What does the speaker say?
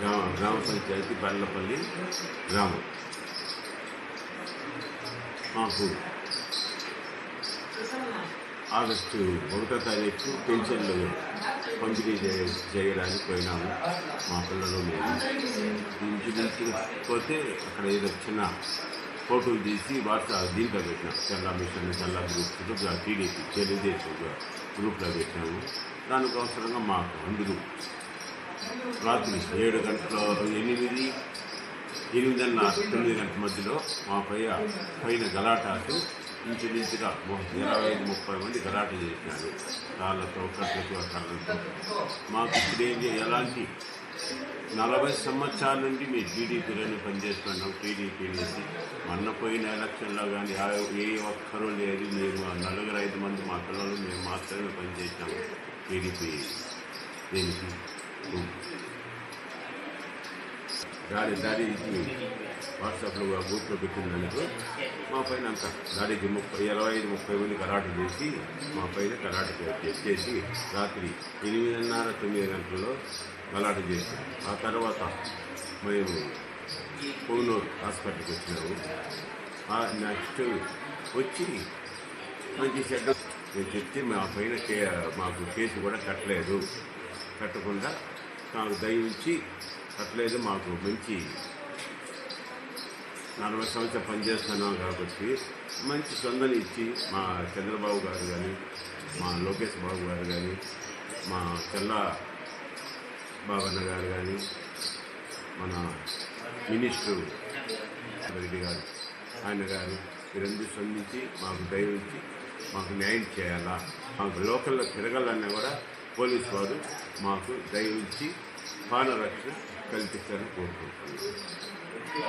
గ్రామ గ్రామ పంచాయతీ బండ్లపల్లి గ్రామం. మాకు ఆగస్టు ఒకటో తారీఖు పెన్షన్లు పంపిణీ చేయ చేయడానికి పోయినాము. మా పిల్లలు మేము. ఇంటికి పోతే అక్కడ ఏదో చిన్న ఫోటోలు తీసి వాట్సాప్ దీంట్లో పెట్టినాం. Challa mission Challa group TDP Telugu Desam గ్రూప్లో పెట్టినాము. దానికోసరంగా మాకు అందరూ రాత్రి ఏడు గంటల ఎనిమిది ఎనిమిదిన్నర తొమ్మిది గంటల మధ్యలో మా పై పైన గలాటాకు ఇంచుమించుగా ఇరవై ఐదు ముప్పై మంది గలాట చేసినారు. రాళ్ళతో కట్లతో కర్రలతో మాకు ఇప్పుడేం ఎలాంటి నలభై సంవత్సరాల నుండి మీ టీడీపీలోనే పనిచేస్తున్నాం టీడీపీ నుంచి. మొన్న పోయిన ఎలక్షన్లో కానీ ఏ ఒక్కరూ లేదు. మేము నలుగురు ఐదు మంది మా పిల్లలు మేము మాత్రమే పనిచేసాము టీడీపీ దీనికి దాడి దాడి వాట్సాప్లో ఆ గ్రూప్లో పెట్టినందుకు మా పైన అంత దాడికి ముప్పై ఇరవై ఐదు ముప్పై మంది కరాటు చేసి మా పైన కరాటు చేసి రాత్రి ఎనిమిదిన్నర తొమ్మిది గంటల్లో గలాట చేసి ఆ తర్వాత మేము కోనూరు హాస్పిటల్కి వచ్చినాము. ఆ నెక్స్ట్ వచ్చి మంచి చెడ్డ నేను చెప్తే మా పైన మాకు కేసు కూడా కట్టలేదు. కట్టకుండా నాకు దయించి కట్టలేదు మాకు మంచి నలభై సంవత్సరాలు పనిచేస్తున్నాం కాబట్టి మంచి స్పందన ఇచ్చి మా చంద్రబాబు గారు కానీ మా లోకేష్ బాబు గారు కానీ మా చెల్లా బాబన్న గారు కానీ మన మినిస్టర్ రెడ్డి గారు ఆయన గారు వీరందరూ స్పందించి మాకు దయవించి మాకు న్యాయం చేయాలా? మాకు లోకల్లో తిరగాలన్నా కూడా పోలీస్ వారు మాకు దయవించి ప్రాణరక్షణ కల్పిస్తారని కోరుకుంటున్నాను